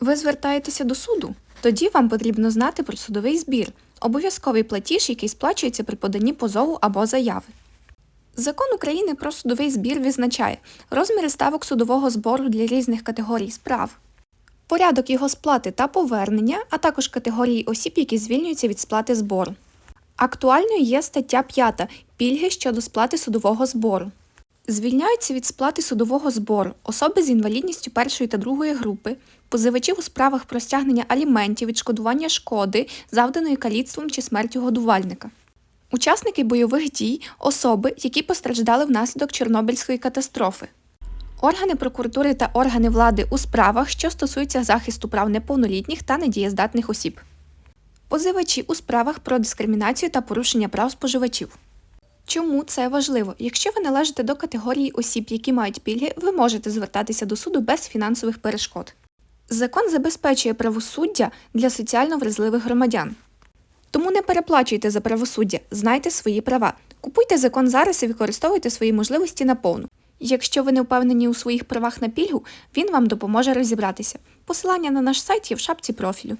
Ви звертаєтеся до суду? Тоді вам потрібно знати про судовий збір, обов'язковий платіж, який сплачується при поданні позову або заяви. Закон України про судовий збір визначає розміри ставок судового збору для різних категорій справ, порядок його сплати та повернення, а також категорії осіб, які звільнюються від сплати збору. Актуальною є стаття 5 пільги щодо сплати судового збору. Звільняються від сплати судового збору особи з інвалідністю першої та другої групи, позивачі у справах про стягнення аліментів, відшкодування шкоди, завданої каліцтвом чи смертю годувальника. Учасники бойових дій, особи, які постраждали внаслідок Чорнобильської катастрофи. Органи прокуратури та органи влади у справах, що стосуються захисту прав неповнолітніх та недієздатних осіб. Позивачі у справах про дискримінацію та порушення прав споживачів. Чому це важливо? Якщо ви належите до категорії осіб, які мають пільги, ви можете звертатися до суду без фінансових перешкод. Закон забезпечує правосуддя для соціально вразливих громадян. Тому не переплачуйте за правосуддя, знайте свої права. Купуйте закон зараз і використовуйте свої можливості наповну. Якщо ви не впевнені у своїх правах на пільгу, він вам допоможе розібратися. Посилання на наш сайт є в шапці профілю.